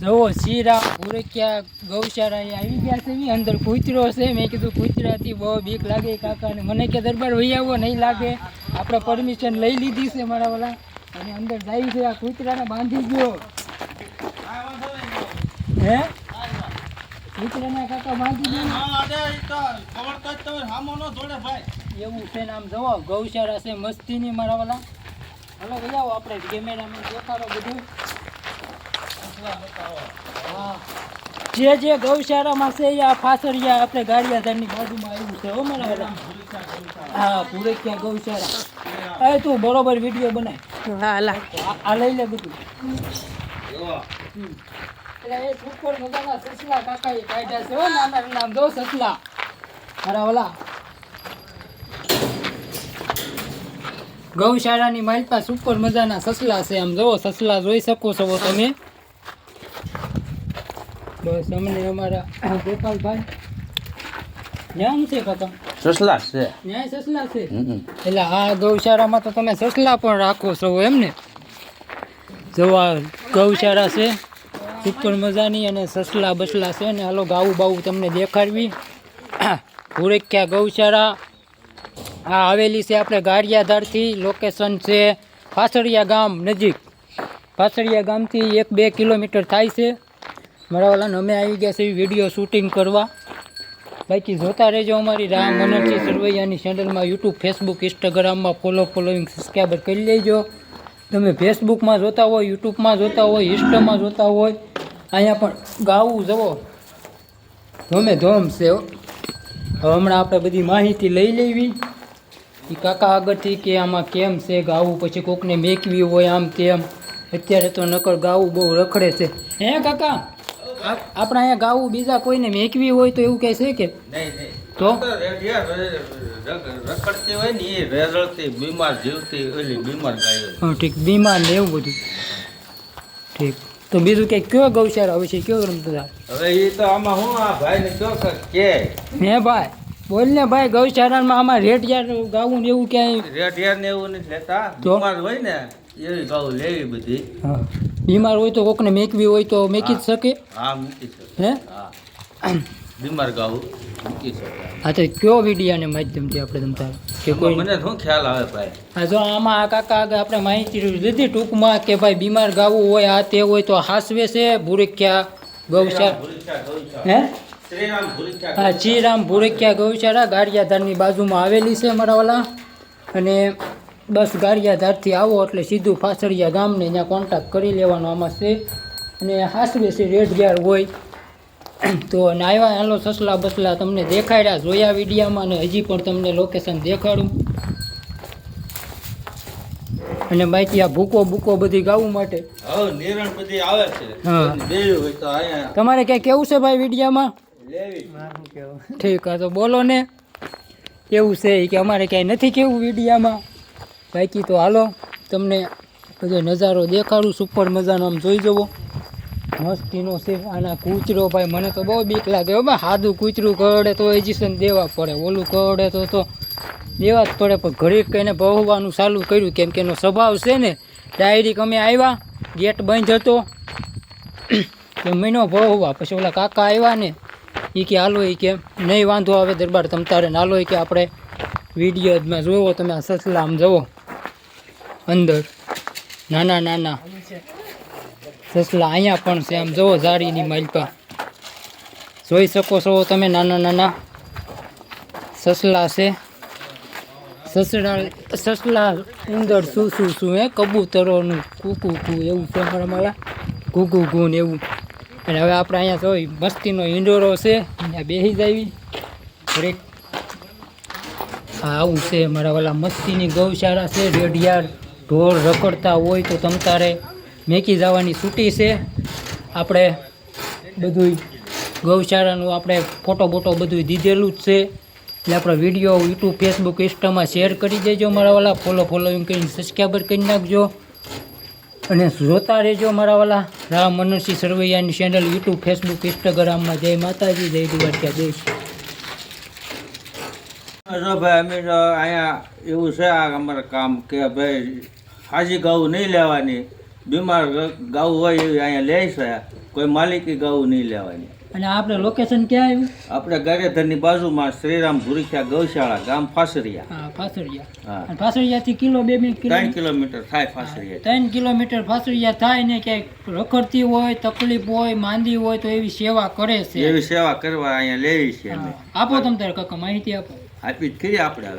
જુઓ શીરા ભૂરકિયા ગૌશાળા એ આવી ગયા છે. ઈ અંદર કૂતરો છે. મેં કીધું કૂતરાથી બહુ બીક લાગે કાકાને મને કે દરબાર વહી આવો નહીં લાગે. આપણે પરમિશન લઈ લીધી છે મારા વાલા. અને અંદર જાય છે આ કૂતરાને બાંધી ગયો. હે? કૂતરાને કાકા બાંધી ગયો. એવું છે ને આમ જુઓ ગૌશાળા છે મસ્તીની મારા વાલા. હલો ભાઈ આવો આપણે કેમેરામેન દેખાડો બધું. જે જે ગૌશાળામાં છે એ આ ફાસરિયા આપણે ગાડિયાધારની બાજુમાં આવ્યું છે હો મારા હા ભૂરેકિયા ગૌશાળા. એ તું બરોબર વીડિયો બનાય. હા લા. આ- લઈ લે બધું. એટલે એ સુપર મજાના સસલા કાકાએ કાઢ્યા છે હો નાના નામ દો સસલા. મારા વાલા ગૌશાળાની માલપા સુપર મજાના સસલા છે આમ. જુઓ સસલા જોઈ શકો છો તમે. બસ અમને અમારા ગોપાલભાઈ જ્ઞાન છે ખતમ. સસલા છે. ન્યાય સસલા છે? એટલે આ ગૌશાળામાં તો તમે સસલા પણ રાખો છો એમ ને? જો આ ગૌશાળા છે સુપર મજાની અને સસલા બસલા છે ને હાલો ગાવું બાવું તમને દેખાડવી. ભૂરેખ્યા ગૌશાળા આ આવેલી છે આપણે ગારિયાધારથી લોકેશન છે પાસળિયા ગામ નજીક. પાસળિયા ગામથી એક બે કિલોમીટર થાય છે. મારા વાલાને અમે આવી ગયા છે વીડિયો શૂટિંગ કરવા. બાકી જોતા રહેજો અમારી રામ મનરજી સરવૈયાની ચેનલમાં યુટ્યુબ ફેસબુક ઇન્સ્ટાગ્રામમાં ફોલો ફોલોઈંગ સબસ્ક્રાઈબર કરી લેજો. તમે ફેસબુકમાં જોતા હોય યુટ્યુબમાં જોતા હોય ઇન્સ્ટામાં જોતા હોય, અહીંયા પણ ગાવું જવો ધોમે ધોમ છે હવે હમણાં આપણે બધી માહિતી લઈ લેવી. એ કાકા આગળથી કે આમાં કેમ છે ગાવું, પછી કોકને મેકવી હોય આમ તેમ. અત્યારે તો નકર ગાવું બહુ રખડે છે. હે કાકા? આપણે અહીંયા ગાવું બીજા કોઈને મેકવી હોય તો એવું કહે છે કે? તો? રખડતી હોય ને એ રેઝળતી બીમાર જીવતી ઓલી બીમાર ગાયો. હા ઠીક. બીમાર ને એવું બધું. ઠીક. તો બીજું કંઈક કયો ગૌશાળા હોય છે? કયો રમતા હવે એ તો આમાં હું આ ભાઈને કયો કે કે? હે ભાઈ બોલ ને ભાઈ ગૌશાળામાં આમાં રેટ યાર ગાવું ને એવું ક્યાંય? રેટ યાર ને એવું નથી લેતા. બીમાર હોય ને એવી ગાઉ લેવી બધી. હા. બીમાર હોય તો કોકને મેકવી હોય તો મેકી જ શકે. હા મૂકી શકે. હે? હા. બીમાર ગાવું મૂકી શકે. હા તો કયો વિડીયાને માધ્યમથી આપણે તમતા કે કોઈ મને શું ખ્યાલ આવે ભાઈ? હા જો આમાં આ કાકા આગળ આપણે માહિતી લીધી ટૂંકમાં કે ભાઈ બીમાર ગાવું હોય આ તે હોય તો હાસવે છે ભૂરખ્યા ગૌશાળા. હે? હા શ્રીરામ ભૂરખ્યા ગૌશાળા ગારિયાધારની બાજુમાં આવેલી છે મારા વાલા. અને બસ ગારિયાધારથી આવો એટલે સીધું ફાસળિયા ગામને ત્યાં કોન્ટેક્ટ કરી લેવાનો આમાં છે. અને હાસવે છે રેડ ગયાર હોય. તો અને આવ્યા હાલો સસલા બસલા તમને દેખાડ્યા જોયા વિડીયામાં અને હજી પણ તમને લોકેશન દેખાડું. અને બાકી આ ભૂકો ભૂકો બધી ગાવું માટે. બધી આવે છે. હા. દેવી હોય તો અહીંયા તમારે ક્યાંય કેવું છે ભાઈ વિડીયામાં? ઠીક હા તો બોલો ને. કેવું છે કે અમારે ક્યાંય નથી કેવું વિડીયામાં? બાકી તો હાલો, તમને બધો નજારો દેખાડું, સુપર મજાનો આમ જોઈ જવો મસ્તીનો છે આના કૂચરો ભાઈ, મને તો બહુ બીક લાગે ભાઈ સાદું કૂચરું કરડે તો એજીશન દેવા પડે, ઓલું કરડે તો તો દેવા જ પડે, પણ ઘડીક કહીને ભવવાનું ચાલુ કર્યું, કેમ કે એનો સ્વભાવ છે ને, ડાયરીક અમે આવ્યા ગેટ બંધ હતો. મહિનો ભવવા પછી ઓલા કાકા આવ્યા ને એ કે હાલો એ કે નહીં વાંધો આવે દરબાર તમ તારે હાલો એ કે આપણે વિડીયોમાં જોવો, તમે આ સસલા આમ જુઓ. અંદર. નાના નાના. સસલા અહીંયા પણ છે. આમ જુઓ ઝાડીની માલપા જોઈ શકો છો તમે નાના નાના સસલા છે. સસલા સસલા ઉંદર શું શું શું એ કબૂતરોનું કૂકુ કુ એવું છે અમારા કુકુ ઘૂઘુ ને એવું. અને હવે આપણે અહીંયા જોઈ, મસ્તીનો ઈંડોરો છે. અહીંયા બેસી જાવી. હા આવું છે મારા વાલા મસ્તીની ગૌશાળા છે રેડિયાર ઢોર રખડતા હોય તો તમ તારે મેકી જવાની છૂટી છે. આપણે બધું ગૌશાળાનું આપણે ફોટો બોટો બધું દીધેલું જ છે. એટલે આપણો વીડિયો યુટ્યુબ ફેસબુક ઇન્સ્ટામાં શેર કરી દેજો મારા વાલા. ફોલો ફોલોઈંગ કરીને સબસ્ક્રાઈબર કરી નાખજો. અને જોતા રહેજો મારા વાલા. રામ મનોરસિંહ સરવૈયાની ચેનલ યુટ્યુબ ફેસબુક ઇન્સ્ટાગ્રામમાં જય માતાજી, જય દ્વારકા દેશ જો ભાઈ અમે અહીંયા એવું છે આ અમારે કામ કે ભાઈ હાજી ગાઉ નહીં લેવાની. બીમાર ગાઉ હોય એવી અહીંયા લે છે. કોઈ માલિકી ગાઉ નહીં લેવાની. અને આપણે લોકેશન ક્યાં આવ્યું? આપણે ગારેધરની બાજુમાં શ્રીરામ ભુરીખ્યા ગૌશાળા ગામ ફાસરિયા. હા હા. અને ફાસડિયાથી કિલો બે મિનિટ ત્રણ કિલોમીટર થાય ફાસરિયા. ત્રણ કિલોમીટર ફાસરિયા થાય ને ક્યાંક રખડતી હોય તકલીફ હોય માંદી હોય તો એવી સેવા કરે છે. એવી સેવા કરવા અહીંયા લેવી છે આપો તમ તારે કાકા માહિતી આપો. આપી જ ખરી આપણે